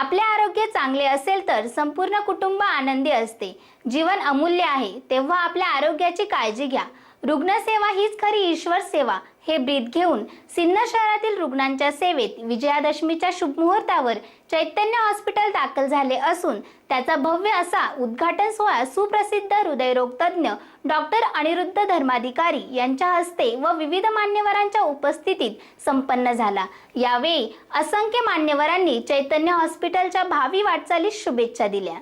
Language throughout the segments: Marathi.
आपले आरोग्य चांगले असेल तर संपूर्ण कुटुंब आनंदी असते. जीवन अमूल्य आहे तेव्हा आपल्या आरोग्याची काळजी घ्या. रुग्णसेवा हीच खरी ईश्वर सेवा. हे ब्रीद घेऊन सिन्नर शहरातील रुग्णांच्या सेवेत विजयादशमीच्या शुभमुहूर्तावर चैतन्य हॉस्पिटल दाखल झाले असून त्याचा भव्य असा उद्घाटन सोहळा सुप्रसिद्ध हृदयरोग तज्ज्ञ डॉक्टर अनिरुद्ध धर्माधिकारी यांच्या हस्ते व विविध मान्यवरांच्या उपस्थितीत संपन्न झाला. यावेळी असंख्य मान्यवरांनी चैतन्य हॉस्पिटलच्या भावी वाटचालीस शुभेच्छा दिल्या.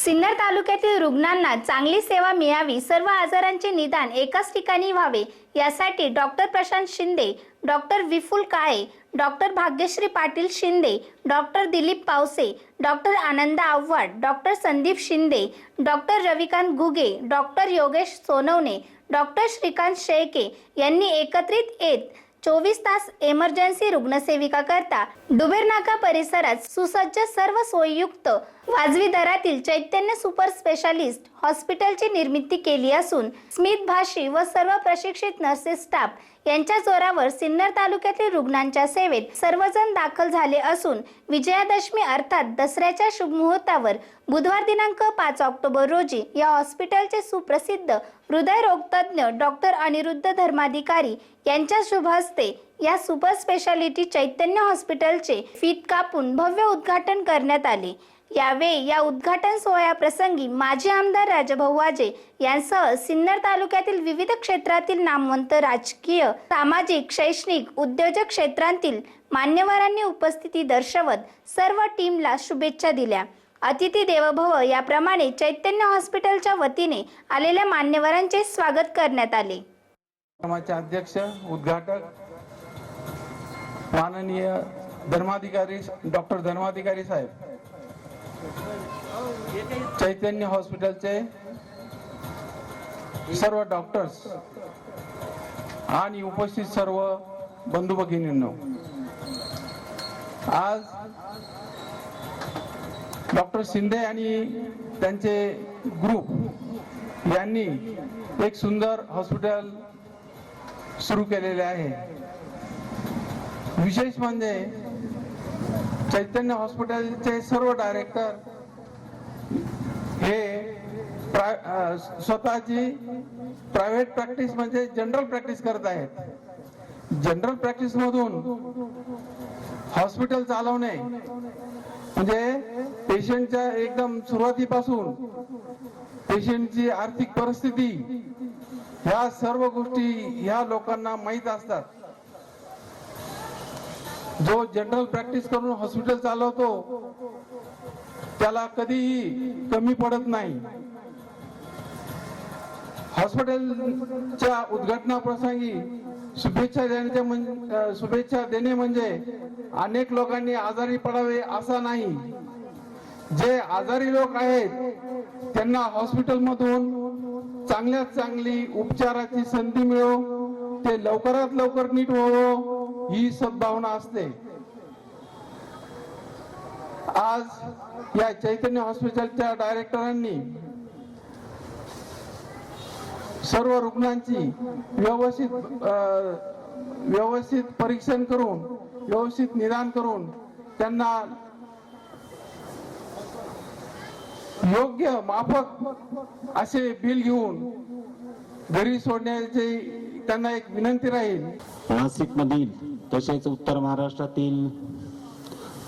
सिन्नर तालुक्यातील रुग्णांना चांगली सेवा मिळावी सर्व आजारांचे निदान एकाच ठिकाणी व्हावे यासाठी doctor Prashant Shinde doctor Vipul Kale doctor Bhagyashree Patil Shinde doctor Dilip Pawase doctor Anand Avhad doctor Sandeep Shinde doctor Ravikant Ghuge doctor Yogesh Sonawane doctor Shrikant Shelke यांनी एकत्रित येत चोवीस तास एमर्जन्सी रुग्णसेविका करता डुबेरनाका परिसरात सुसज्ज सर्व सोयीयुक्त वाजवी दरातील चैतन्य सुपर स्पेशालिस्ट हॉस्पिटलची निर्मिती केली असून स्मित भाषी व सर्व प्रशिक्षित नर्सेस स्टाफ यांच्या जोरावर सिन्नर तालुक्यातील रुग्णांच्या सेवेत सर्वजण दाखल झाले असून विजयादशमी अर्थात दसऱ्याच्या शुभमुहूर्तावर बुधवार दिनांक पाच ऑक्टोबर रोजी या हॉस्पिटलचे सुप्रसिद्ध हृदयरोगतज्ञ डॉक्टर अनिरुद्ध धर्माधिकारी यांच्या शुभ हस्ते या सुपर स्पेशालिटी चैतन्य हॉस्पिटलचे फीत कापून भव्य उद्घाटन करण्यात आले. यावेळी या उद्घाटन सोहळ्याप्रसंगी माजी आमदार राजाभाऊ वाजे यांसह सिन्नर तालुक्यातील विविध क्षेत्रातील नामवंत राजकीय सामाजिक शैक्षणिक उद्योजक क्षेत्रांतील मान्यवरांनी उपस्थिती दर्शवत सर्व टीमला शुभेच्छा दिल्या. अतिथी देवभव याप्रमाणे चैतन्य हॉस्पिटलच्या वतीने आलेल्या मान्यवरांचे स्वागत करण्यात आले. कार्यक्रमाचे अध्यक्ष उद्घाटक माननीय धर्माधिकारी डॉक्टर धर्माधिकारी साहेब चैतन्य हॉस्पिटलचे सर्व डॉक्टर्स आणि उपस्थित सर्व बंधू भगिनींनो आज डॉक्टर शिंदे आणि त्यांचे ग्रुप यांनी एक सुंदर हॉस्पिटल सुरू केलेले आहे. विशेष म्हणजे चैतन्य हॉस्पिटलचे सर्व डायरेक्टर हे प्रा- स्वतःची प्रायव्हेट प्रॅक्टिस म्हणजे जनरल प्रॅक्टिस करत आहेत. जनरल प्रॅक्टिस मधून हॉस्पिटल चालवणे म्हणजे पेशंटच्या एकदम सुरुवातीपासून पेशंटची आर्थिक परिस्थिती ह्या सर्व गोष्टी ह्या लोकांना माहीत असतात. जो जनरल प्रॅक्टिस करून हॉस्पिटल चालवतो त्याला कधीही कमी पडत नाही. हॉस्पिटलच्या उद्घाटना प्रसंगी शुभेच्छा देण्याच्या शुभेच्छा देणे म्हणजे अनेक लोकांनी आजारी पडावे असा नाही. जे आजारी लोक आहेत त्यांना हॉस्पिटलमधून चांगल्यात चांगली उपचाराची संधी मिळो ते लवकरात लवकर नीट व्हावं ही सद्भावना असते. आज या चैतन्य हॉस्पिटलच्या डायरेक्टरांनी सर्व रुग्णांची व्यवस्थित व्यवस्थित परीक्षण करून व्यवस्थित निदान करून त्यांना योग्य माफक असे बिल घेऊन घरी सोडण्याची त्यांना एक विनंती राहील. नाशिक मधील तसेच उत्तर महाराष्ट्रातील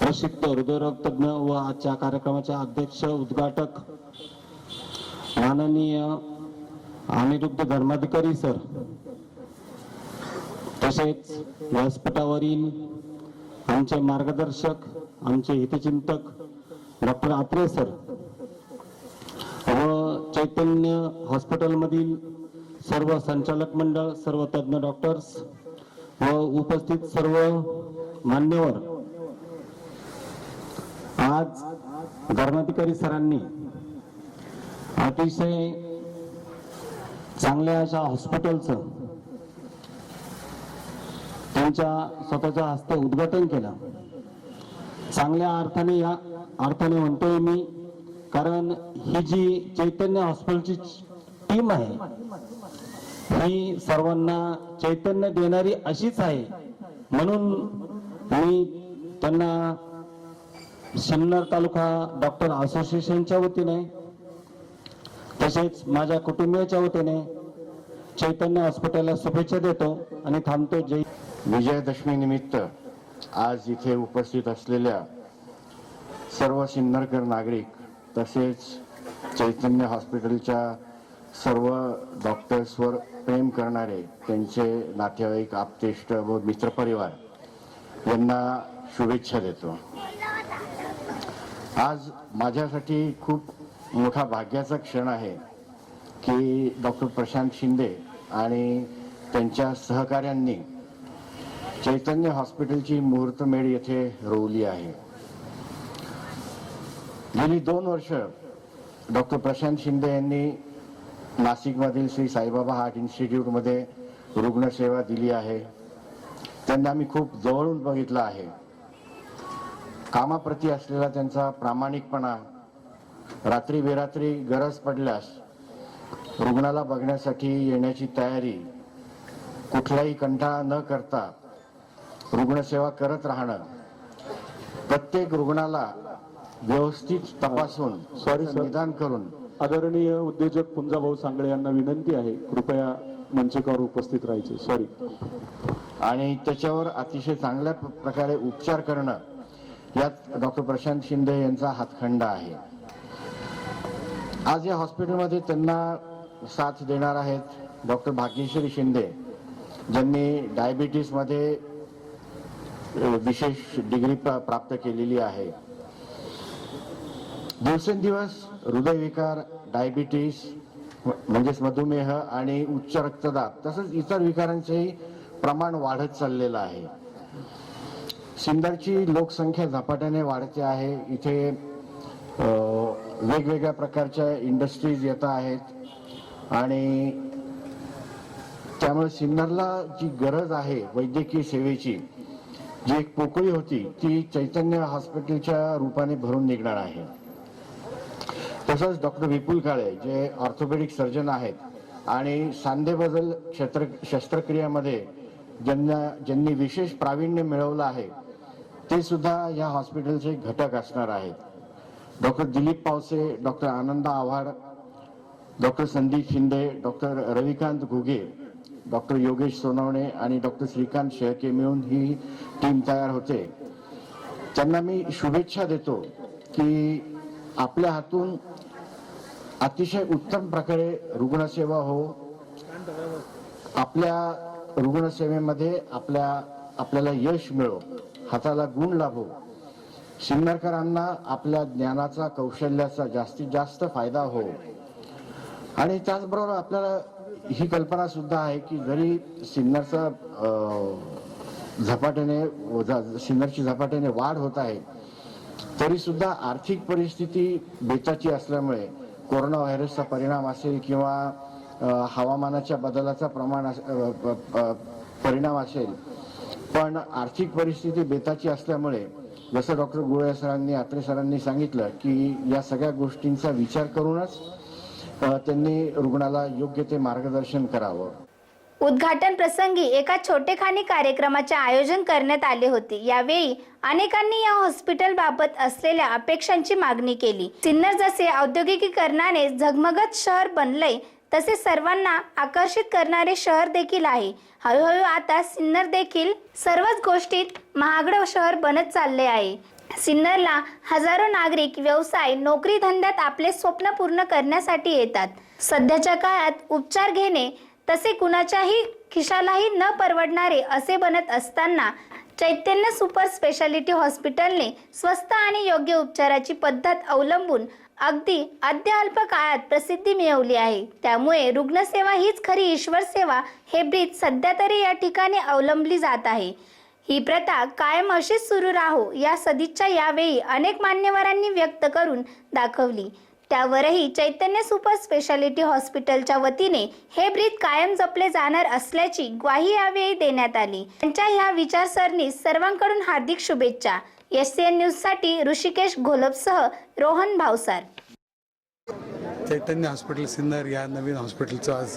प्रसिद्ध हृदयरोग तज्ञ व आजच्या कार्यक्रमाचे अध्यक्ष उद्घाटक माननीय अनिरुद्ध धर्माधिकारी सर तसेच व्यासपीठावरील आमचे मार्गदर्शक आमचे हितचिंतक डॉक्टर आत्रे सर व चैतन्य हॉस्पिटलमधील सर्व संचालक मंडळ सर्व तज्ञ डॉक्टर्स व उपस्थित सर्व मान्यवर आज धर्माधिकारी सरांनी अतिशय चांगल्या अशा हॉस्पिटलचं त्यांच्या स्वतःच्या हस्ते उद्घाटन केलं. चांगल्या अर्थाने या अर्थाने म्हणतोय मी कारण ही जी चैतन्य हॉस्पिटलची टीम आहे ही सर्वांना चैतन्य देणारी अशीच आहे. म्हणून मी त्यांना सिन्नर तालुका डॉक्टर असोसिएशनच्या वतीने तसेच माझ्या कुटुंबियाच्या वतीने चैतन्य हॉस्पिटलला शुभेच्छा देतो आणि थांबतो. जय विजयादशमी निमित्त आज इथे उपस्थित असलेल्या सर्व सिन्नरकर नागरिक तसेच चैतन्य हॉस्पिटलच्या सर्व डॉक्टर्सवर प्रेम करणारे त्यांचे नातेवाईक आपतेष्ट व मित्रपरिवार यांना शुभेच्छा देतो. आज माझ्यासाठी खूप मोठा भाग्याचा क्षण आहे की डॉक्टर प्रशांत शिंदे आणि त्यांच्या सहकाऱ्यांनी चैतन्य हॉस्पिटलची मुहूर्तमेढ येथे रोवली आहे. गेली दोन वर्ष डॉक्टर प्रशांत शिंदे यांनी नाशिकमधील श्री साईबाबा हार्ट इन्स्टिट्यूटमध्ये रुग्णसेवा दिली आहे. त्यांना मी खूप जवळून बघितलं आहे. कामाप्रती असलेला त्यांचा प्रामाणिकपणा रात्री बेरात्री गरज पडल्यास रुग्णाला बघण्यासाठी येण्याची तयारी कुठलाही कंटाळा न करता रुग्णसेवा करत राहणं प्रत्येक रुग्णाला व्यवस्थित तपासून sir. निदान करून आदरणीय उद्योजक पुंजाभाऊ सांगळे यांना विनंती आहे कृपया मंचकावर उपस्थित राहायचे सॉरी आणि त्याच्यावर अतिशय चांगल्या प्रकारे उपचार करणं यात डॉक्टर प्रशांत शिंदे यांचा हातखंडा आहे. आज या हॉस्पिटलमध्ये त्यांना साथ देणार आहेत डॉक्टर भाग्यश्री शिंदे ज्यांनी डायबिटीसमध्ये विशेष डिग्री प्राप्त केलेली आहे. दिवसेंदिवस हृदयविकार डायबिटीस म्हणजेच मधुमेह आणि उच्च रक्तदाब तसंच इतर विकारांचेही प्रमाण वाढत चाललेलं आहे. सिन्नरची लोकसंख्या झपाट्याने वाढते आहे. इथे वेगवेगळ्या प्रकारच्या इंडस्ट्रीज येत आहेत. आणि त्यामुळे सिन्नरला जी गरज आहे वैद्यकीय सेवेची जी एक पोकळी होती ती चैतन्य हॉस्पिटलच्या रूपाने भरून निघणार आहे. तसंच डॉक्टर विपुल काळे जे ऑर्थोपेडिक सर्जन आहेत आणि सांधेबदल क्षेत्र शस्त्रक्रियामध्ये ज्यांना ज्यांनी विशेष प्रावीण्य मिळवलं आहे ते सुद्धा या हॉस्पिटलचे घटक असणार आहेत. Doctor Dilip Pawase doctor Anand Avhad doctor Sandeep Shinde doctor Ravikant Ghuge doctor Yogesh Sonawane आणि डॉक्टर श्रीकांत शेळके मिळून ही टीम तयार होते. त्यांना मी शुभेच्छा देतो की आपल्या हातून अतिशय उत्तम प्रकारे रुग्णसेवा हो. आपल्या रुग्णसेवेमध्ये आपल्या आपल्याला यश मिळो हाताला गुण लाभो. सिन्नरकरांना आपल्या ज्ञानाचा कौशल्याचा जास्तीत जास्त फायदा हो. आणि त्याचबरोबर आपल्याला ही कल्पना सुद्धा आहे की जरी सिन्नरचा झपाट्याने सिन्नरची झपाट्याने वाढ होत आहे तरी सुद्धा आर्थिक परिस्थिती बेताची असल्यामुळे कोरोना व्हायरसचा परिणाम असेल किंवा हवामानाच्या बदलाचा प्रमाण परिणाम असेल. पण आर्थिक परिस्थिती बेताची असल्यामुळे जसं डॉक्टर गुळे सरांनी आत्रे सरांनी सांगितलं की या सगळ्या गोष्टींचा विचार करूनच त्यांनी रुग्णाला योग्य ते मार्गदर्शन करावं. उद्घाटन प्रसंगी एका छोटेखानी कार्यक्रमाचे आयोजन करण्यात आले होते. यावेळी अनेकांनी या हॉस्पिटल बाबत असलेल्या अपेक्षांची मागणी केली. सिन्नर जसे औद्योगिकीकरणाने झगमगत शहर बनलंय तसे सर्वांना आकर्षित करणारे शहर देखील आहे. हळूहळू आता सिन्नर देखील सर्वच गोष्टीत महागडं शहर बनत चालले आहे. सिन्नरला हजारो नागरिक व्यवसाय नोकरी धंद्यात आपले स्वप्न पूर्ण करण्यासाठी येतात. सध्याच्या काळात उपचार घेणे तसे कुणाच्याही खिशालाही न परवडणारे असे बनत असताना चैतन्य सुपर स्पेशालिटी हॉस्पिटलने स्वस्त आणि योग्य उपचाराची पद्धत अवलंबून अगदी अद्यअल्प काळात प्रसिद्धी मिळवली आहे. त्यामुळे रुग्णसेवा हीच खरी ईश्वर सेवा हे ब्रीद सध्या तरी या ठिकाणी अवलंबली जात आहे. ही प्रथा कायम अशीच सुरू राहो या सदिच्छा यावेळी अनेक मान्यवरांनी व्यक्त करून दाखवली. त्यावरही चैतन्य सुपर स्पेशालिटी हॉस्पिटलच्या वतीने हे ब्रीद कायम जपले जाणार असल्याची ग्वाही यावेळी देण्यात आली. त्यांच्या ह्या विचारसरणीस सर्वांकडून हार्दिक शुभेच्छा. एस सी एन न्यूजसाठी ऋषिकेश घोलपसह रोहन भावसार चैतन्य हॉस्पिटल सिन्नर या नवीन हॉस्पिटलचं आज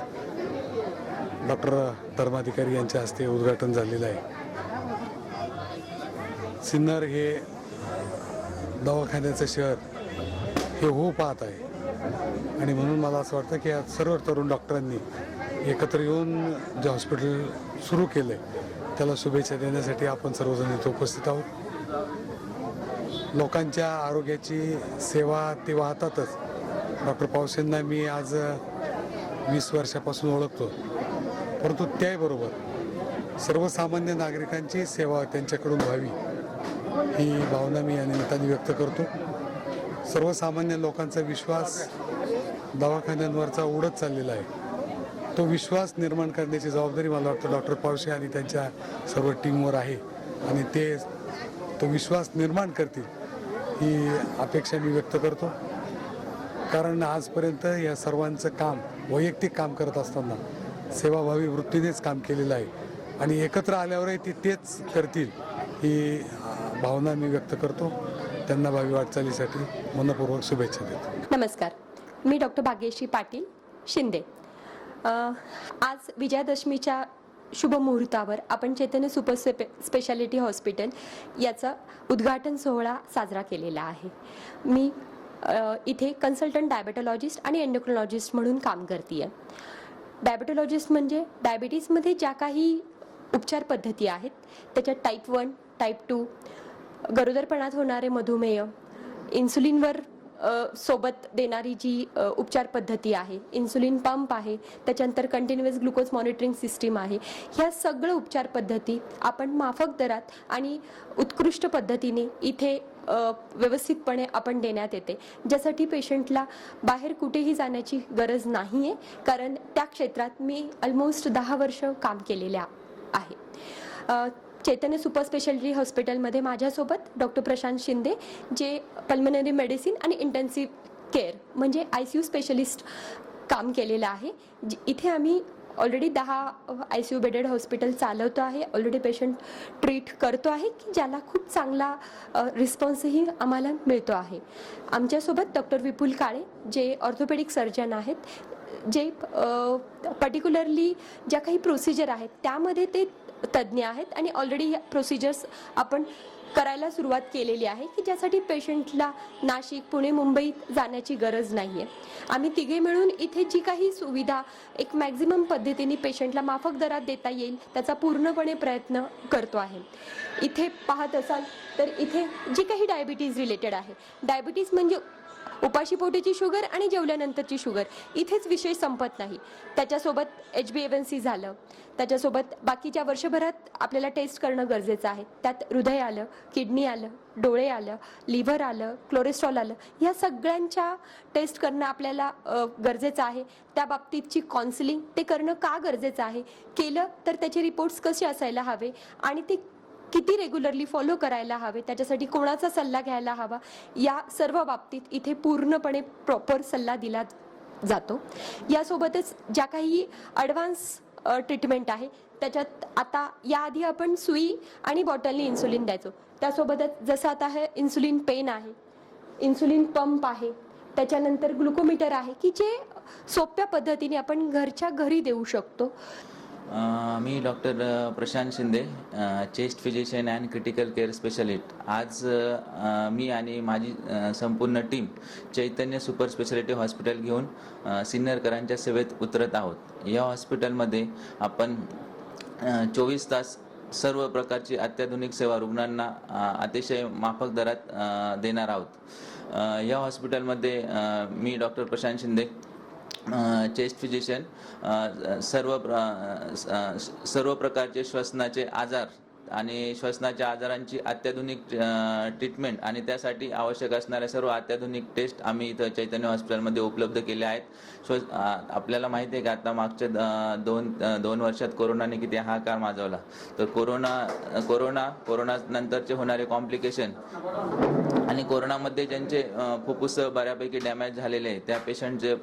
डॉक्टर धर्माधिकारी यांच्या हस्ते उद्घाटन झालेलं आहे. सिन्नर हे दवाखान्याचं शहर हे हो पाहत आहे. आणि म्हणून मला असं वाटतं की आज सर्व तरुण डॉक्टरांनी एकत्र येऊन जे हॉस्पिटल सुरू केलं आहे त्याला शुभेच्छा देण्यासाठी आपण सर्वजण इथे उपस्थित आहोत. लोकांच्या आरोग्याची सेवा ते वाहतातच. डॉक्टर पावसेंना मी आज वीस वर्षापासून ओळखतो. परंतु त्याबरोबर सर्वसामान्य नागरिकांची सेवा त्यांच्याकडून व्हावी ही भावना मी या निमित्ताने व्यक्त करतो. सर्वसामान्य लोकांचा विश्वास दवाखान्यांवरचा उडत चाललेला आहे. तो विश्वास निर्माण करण्याची जबाबदारी मला वाटतं डॉक्टर पावशे आणि त्यांच्या सर्व टीमवर आहे आणि ते तो विश्वास निर्माण करतील. ही अपेक्षा मी व्यक्त करतो. कारण आजपर्यंत या सर्वांचं काम वैयक्तिक काम करत असताना सेवाभावी वृत्तीनेच काम केलेलं आहे. आणि एकत्र आल्यावरही ते तेच करतील ही भावना मी व्यक्त करतो. त्यांना भावी वाटचालीसाठी मनपूर्वक शुभेच्छा देतो. नमस्कार. मी डॉक्टर भाग्यश्री पाटील शिंदे. आज विजयादशमीच्या शुभ मुहूर्तावर आपण चैतन्य सुपर स्पे स्पेशालिटी हॉस्पिटल याचा उद्घाटन सोहळा साजरा केलेला आहे. मी इथे कन्सल्टंट डायबेटॉलॉजिस्ट आणि एन्डोक्रोलॉजिस्ट म्हणून काम करते आहे डायबेटॉलॉजिस्ट म्हणजे डायबिटीजमध्ये ज्या काही उपचार पद्धती आहेत त्याच्यात टाईप वन टाईप टू गरोदरपणात होणारे मधुमेह इन्सुलिनवर सोबत देणारी जी उपचार पद्धती आहे इन्सुलिन पंप आहे त्याच्यानंतर कंटिन्युअस ग्लुकोज मॉनिटरिंग सिस्टीम आहे ह्या सगळं उपचार पद्धती आपण माफक दरात आणि उत्कृष्ट पद्धतीने इथे व्यवस्थितपणे आपण देण्यात येते. ज्यासाठी पेशंटला बाहेर कुठेही जाण्याची गरज नाही आहे कारण त्या क्षेत्रात मी ऑलमोस्ट दहा वर्ष काम केलेल्या आहे. चैतन्य सुपर स्पेशालिटी हॉस्पिटलमध्ये माझ्यासोबत डॉक्टर प्रशांत शिंदे जे पल्मनरी मेडिसिन आणि इंटेन्सिव्ह केअर म्हणजे आय सी यू स्पेशलिस्ट काम केलेलं आहे. इथे आम्ही ऑलरेडी दहा I C U bedded hospital चालवतो आहे. ऑलरेडी पेशंट ट्रीट करतो आहे की ज्याला खूप चांगला रिस्पॉन्सही आम्हाला मिळतो आहे. आमच्यासोबत डॉक्टर विपुल काळे जे ऑर्थोपेडिक सर्जन आहेत जे पर्टिक्युलरली ज्या काही प्रोसिजर आहेत त्यामध्ये ते तज्ज्ञ आहेत आणि ऑलरेडी ह्या प्रोसिजर्स आपण करायला सुरुवात केलेली आहे की ज्यासाठी पेशंटला नाशिक पुणे मुंबईत जाण्याची गरज नाही आहे आम्ही तिघे मिळून इथे जी काही सुविधा एक मॅक्झिमम पद्धतीने पेशंटला माफक दरात देता येईल त्याचा पूर्णपणे प्रयत्न करतो आहे. इथे पाहत असाल तर इथे जी काही डायबिटीज रिलेटेड आहे. डायबिटीज म्हणजे उपाशीपोटीची शुगर आणि जेवल्यानंतरची शुगर. इथेच विषय संपत नाही. त्याच्यासोबत एच बी एन सी झालं. त्याच्यासोबत बाकीच्या वर्षभरात आपल्याला टेस्ट करणं गरजेचं आहे. त्यात हृदय आलं किडनी आलं डोळे आलं लिव्हर आलं क्लोरेस्ट्रॉल आलं. ह्या सगळ्यांच्या टेस्ट करणं आपल्याला गरजेचं आहे. त्या बाबतीतची काउन्सिलिंग ते करणं का गरजेचं आहे? केलं तर त्याचे रिपोर्ट्स कसे असायला हवे? आणि ते किती रेग्युलरली फॉलो करायला हवे? त्याच्यासाठी कोणाचा सल्ला घ्यायला हवा? या सर्व बाबतीत इथे पूर्णपणे प्रॉपर सल्ला दिला जातो. यासोबतच ज्या काही ॲडव्हान्स ट्रीटमेंट आहे त्याच्यात आता याआधी आपण सुई आणि बॉटलनी इन्सुलिन द्यायचो. त्यासोबतच जसं आता हे इन्सुलिन पेन आहे इन्सुलिन पंप आहे त्याच्यानंतर ग्लुकोमीटर आहे की जे सोप्या पद्धतीने आपण घरच्या घरी देऊ शकतो. मी doctor Prashant Shinde chest physician and critical care specialist. आज मी आणि माझी संपूर्ण team Chaitanya super speciality hospital घेऊन सिन्नरकरांच्या सेवेत उतरत आहोत. या हॉस्पिटलमध्ये आपण चोवीस तास सर्व प्रकारची अत्याधुनिक सेवा रुग्णांना अतिशय माफक दरात देणार आहोत. या हॉस्पिटलमध्ये मी doctor Prashant Shinde chest physician सर्व प्र- सर्व प्रकारचे श्वसनाचे आजार आणि श्वसनाच्या आजारांची अत्याधुनिक ट्रीटमेंट आणि त्यासाठी आवश्यक असणाऱ्या सर्व अत्याधुनिक टेस्ट आम्ही इथं चैतन्य हॉस्पिटलमध्ये उपलब्ध केल्या आहेत. श्वस आपल्याला माहिती आहे की आता मागच्या दोन दोन वर्षात कोरोनाने किती हाकार माजवला. तर कोरोना कोरोना कोरोना नंतरचे होणारे कॉम्प्लिकेशन आणि कोरोनामध्ये ज्यांचे फुफ्फुस बऱ्यापैकी डॅमेज झालेले आहे त्या पेशंटचे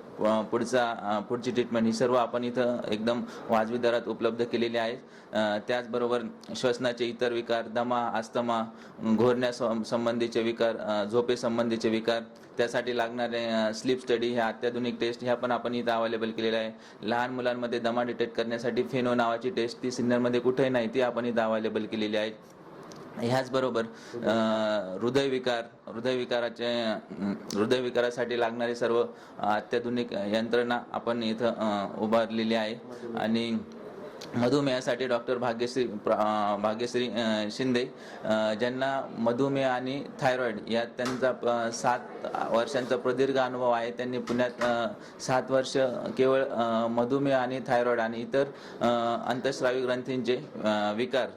पुढचा पुढची ट्रीटमेंट ही सर्व आपण इथं एकदम वाजवी दरात उपलब्ध केलेली आहे. त्याचबरोबर श्वसनाचे इतर विकार दमा आस्तमा घोरण्या सं- संबंधीचे विकार झोपेसंबंधीचे विकार त्यासाठी लागणारे स्लीप स्टडी ह्या अत्याधुनिक टेस्ट ह्या पण आपण इथं अवेलेबल केलेल्या आहे. लहान मुलांमध्ये दमा डिटेक्ट करण्यासाठी फेनो नावाची टेस्ट ती सिन्नरमध्ये कुठेही नाही ती आपण इथं अवेलेबल केलेली आहे. ह्याचबरोबर हृदयविकार हृदयविकाराचे हृदयविकारासाठी लागणारी सर्व अत्याधुनिक यंत्रणा आपण इथं उभारलेली आहे. आणि मधुमेहासाठी डॉक्टर भाग्यश्री प्र- भाग्यश्री शिंदे ज्यांना मधुमेह आणि थायरॉईड या त्यांचा प- सात वर्षांचा प्रदीर्घ अनुभव आहे. त्यांनी पुण्यात सात वर्ष केवळ मधुमेह आणि थायरॉईड आणि इतर अंतस्रावी ग्रंथींचे विकार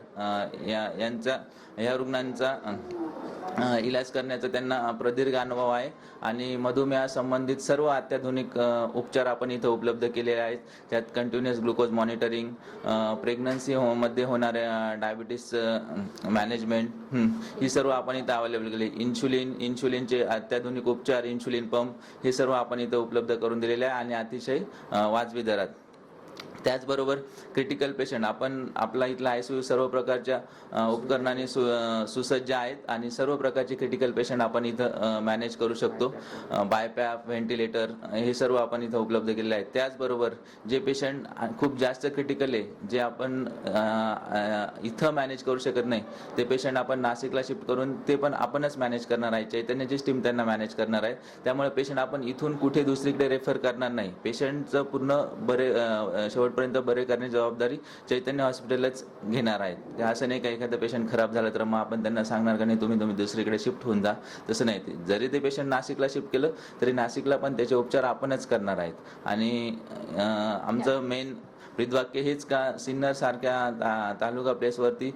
या यांचा या रुग्णांचा इलाज करण्याचा त्यांना प्रदीर्घ अनुभव आहे. आणि मधुमेहासंबंधित सर्व अत्याधुनिक उपचार आपण इथं उपलब्ध केलेले आहेत. त्यात कंटिन्युअस ग्लुकोज मॉनिटरिंग प्रेग्नन्सी हो मध्ये होणाऱ्या डायबिटीस मॅनेजमेंट ही सर्व आपण इथं अवेलेबल केली. इन्शुलिन इन्शुलिनचे अत्याधुनिक उपचार इन्शुलिन पंप हे सर्व आपण इथं उपलब्ध करून दिलेले आहे. आणि अतिशय वाजवी दरात. त्याचबरोबर क्रिटिकल पेशंट आपण आपला इथला आय सी यू सर्व प्रकारच्या उपकरणाने सु सुसज्ज आहेत आणि सर्व प्रकारचे क्रिटिकल पेशंट आपण इथं मॅनेज करू शकतो. बायपॅप व्हेंटिलेटर हे सर्व आपण इथं उपलब्ध केलेले आहेत. त्याचबरोबर जे पेशंट खूप जास्त क्रिटिकल आहे जे आपण इथं मॅनेज करू शकत नाही ते पेशंट आपण नाशिकला शिफ्ट करून ते पण आपणच मॅनेज करणार आहे. चैतन्याचीच टीम त्यांना मॅनेज करणार आहे. त्यामुळे पेशंट आपण इथून कुठे दुसरीकडे रेफर करणार नाही. पेशंटचं पूर्ण बरे शेवट शेवटपर्यंत बरे करण्याची जबाबदारी चैतन्य हॉस्पिटलच घेणार आहे ते असं नाही का एखादं पेशंट खराब झालं तर मग आपण त्यांना सांगणार का नाही तुम्ही तुम्ही दुसरीकडे शिफ्ट होऊन जा. तसं नाही. ते जरी ते पेशंट नाशिकला शिफ्ट केलं तरी नाशिकला पण त्याचे उपचार आपणच करणार आहेत. आणि आमचं मेन ब्रीदवाक्य हेच का? सिन्नर सारख्या तालुका प्लेसवरती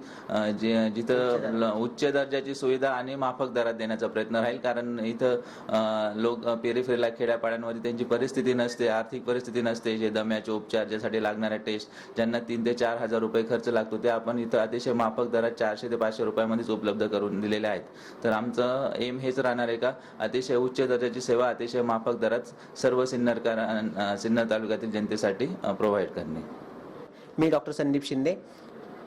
जिथं उच्च दर्जाची सुविधा आणि माफक दरात देण्याचा प्रयत्न राहील. कारण इथं लोक पेरिफेरीला खेड्यापाड्यांमध्ये त्यांची परिस्थिती नसते आर्थिक परिस्थिती नसते. जे दम्याचे उपचार ज्यासाठी लागणाऱ्या टेस्ट ज्यांना तीन ते चार हजार रुपये खर्च लागतो ते आपण इथं अतिशय माफक दरात चारशे ते पाचशे रुपयामध्येच उपलब्ध करून दिलेले आहेत. तर आमचं एम हेच राहणार आहे का? अतिशय उच्च दर्जाची सेवा अतिशय माफक दरात सर्व सिन्नरकर सिन्नर तालुक्यातील जनतेसाठी प्रोव्हाइड करणे. मी doctor Sandeep Shinde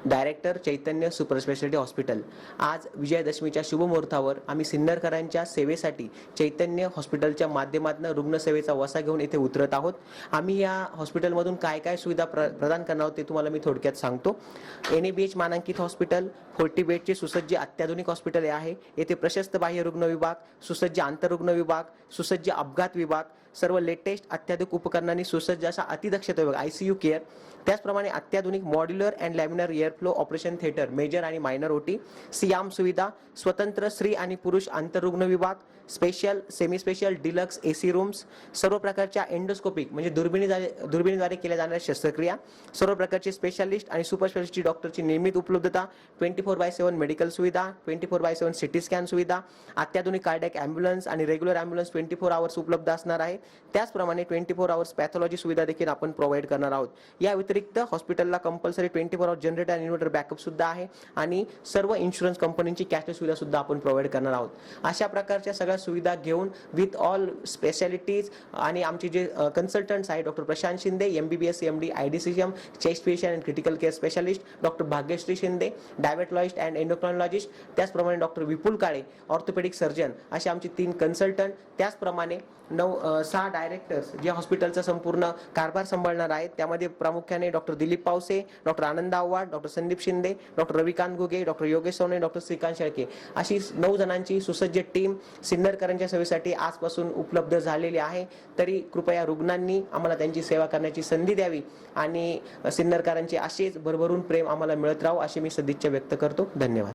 director Chaitanya super speciality hospital. आज विजयादशमीच्या शुभमुहूर्तावर आम्ही सिन्नरकरांच्या सेवेसाठी चैतन्य हॉस्पिटलच्या माध्यमातून रुग्णसेवेचा वसा घेऊन इथे उतरत आहोत. आम्ही या हॉस्पिटलमधून काय काय सुविधा प्र प्रदान करणार आहोत ते तुम्हाला मी थोडक्यात सांगतो. एन ए बी एच मानांकित हॉस्पिटल फोर्टी बेडचे सुसज्ज अत्याधुनिक हॉस्पिटल आहे. येथे प्रशस्त बाह्य रुग्ण विभाग सुसज्ज आंतररुग्ण विभाग सुसज्ज अपघात विभाग सर्व लेटेस्ट अत्याधुनिक उपकरणांनी सुसज्ज असा अतिदक्षता विभाग आय सी यू केअर त्याचप्रमाणे अत्याधुनिक modular and laminar airflow operation theatre major आणि मायनर ओटी सियाम सुविधा स्वतंत्र स्त्री आणि पुरुष आंतररुग्ण विभाग special semi special deluxe A C rooms सर्व प्रकारच्या एंडोस्कोपिक म्हणजे दुर्बिणी दुर्बिणीद्वारे केल्या जाणाऱ्या शस्त्रक्रिया सर्व प्रकारचे स्पेशालिस्ट आणि सुपर स्पेशालिटी डॉक्टरची नियमित उपलब्धता twenty four by seven medical सुविधा twenty four by seven CT scan सुविधा अत्याधुनिक कार्डॅक ॲम्ब्युलन्स आणि regular ambulance twenty four hours उपलब्ध असणार आहे. त्याचप्रमाणे ट्वेंटी फोर आवर्स पॅथॉलॉजी सुविधा देखील आपण प्रोव्हाइड करणार आहोत. या व्यतिरिक्त हॉस्पिटलला compulsory twenty four hour generator आणि इन्व्हर्टर बॅकअप सुद्धा आहे आणि सर्व इन्शुरन्स कंपनीची कॅशलेस सुविधा सुद्धा आपण प्रोव्हाइड करणार आहोत. अशा प्रकारच्या सगळ्या सुविधा घेऊन विथ ऑल स्पेशालिटीज आणि आमचे जे कन्सल्टंट्स आहेत doctor Prashant Shinde M B B S M D I D C M chest patient and critical care specialist doctor Bhagyashree Shinde diabetologist and endocrinologist त्याचप्रमाणे doctor Vipul Kale orthopaedic surgeon असे आमचे तीन कन्सल्टंट त्याचप्रमाणे नऊ सहा डायरेक्टर्स जे हॉस्पिटलचा संपूर्ण कारभार सांभाळणार आहेत. त्यामध्ये प्रामुख्याने doctor Dilip Pawase doctor Anand Avhad doctor Sandeep Shinde doctor Ravikant Ghuge doctor Yogesh Sone doctor Shrikant Shelke अशी नऊ जणांची सुसज्ज टीम सिन्नरकरांच्या सेवेसाठी आजपासून उपलब्ध झालेली आहे. तरी कृपया रुग्णांनी आम्हाला त्यांची सेवा करण्याची संधी द्यावी आणि सिन्नरकरांचे असेच भरभरून प्रेम आम्हाला मिळत राहू अशी मी सदिच्छा व्यक्त करतो. धन्यवाद.